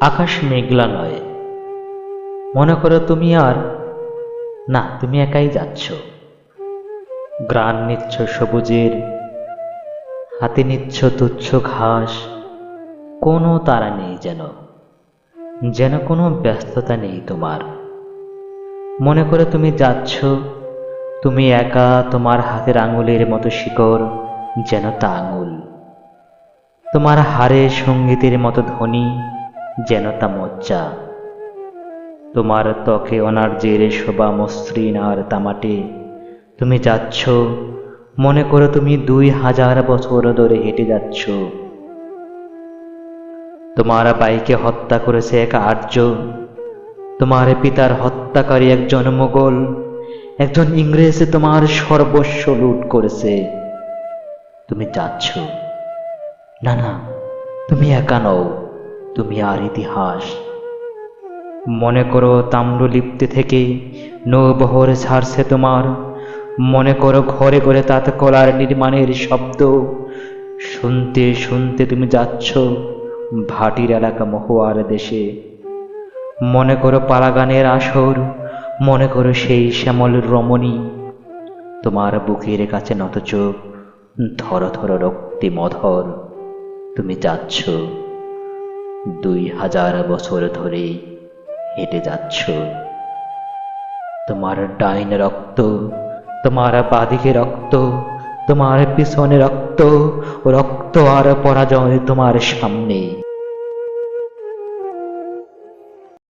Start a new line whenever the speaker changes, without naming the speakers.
আকাশ মেঘলা নয় মনে করো তুমি আর, না, তুমি একাই যাচ্ছ। গ্রান নিচ্ছ সবুজের, হাতে নিচ্ছ তুচ্ছ ঘাস, কোনো তারা নেই যেন যেন কোনো ব্যস্ততা নেই তোমার। মনে করে তুমি যাচ্ছ, তুমি একা তোমার হাতের আঙুলের মতো শিকড়, যেন তা আঙুল তোমার হারে সঙ্গীতের মতো ধ্বনি যেন তা মজ্জা। তোমার ত্বকে অনার্যের শোভা, মসৃণ আর তামাটে। তুমি যাচ্ছ, মনে করো তুমি দুই হাজার বছর ধরে হেঁটে যাচ্ছ। তোমার বাইকে হত্যা করেছে এক আর্য। তোমার পিতার হত্যাকারী একজন মোগল। একজন ইংরেজ তোমার সর্বস্ব লুট করেছে। তুমি যাচ্ছ। না না, তুমি একা নও। তুমি আর ইতিহাস। মনে করো তাম্রলিপ্তি থেকে নৌবহর ছাড়ছে তোমার। মনে করো ঘরে ঘরে তাত কলার নির্মাণের শব্দ। শুনতে শুনতে তুমি যাচ্ছ ভাটির এলাকা মহুয়ার দেশে। মনে করো পালাগানের আসর, মনে করো সেই শ্যামল রমণী। তোমার বুকের কাছে নত চোখ, ধর ধর রক্তি মধর। তুমি যাচ্ছ দুই হাজার বছর ধরে হেঁটে যাচ্ছ। তোমার ডাইন রক্ত, তোমার বাদিকে রক্ত, তোমার পিছনে রক্ত রক্ত আর পরাজয় তোমার সামনে।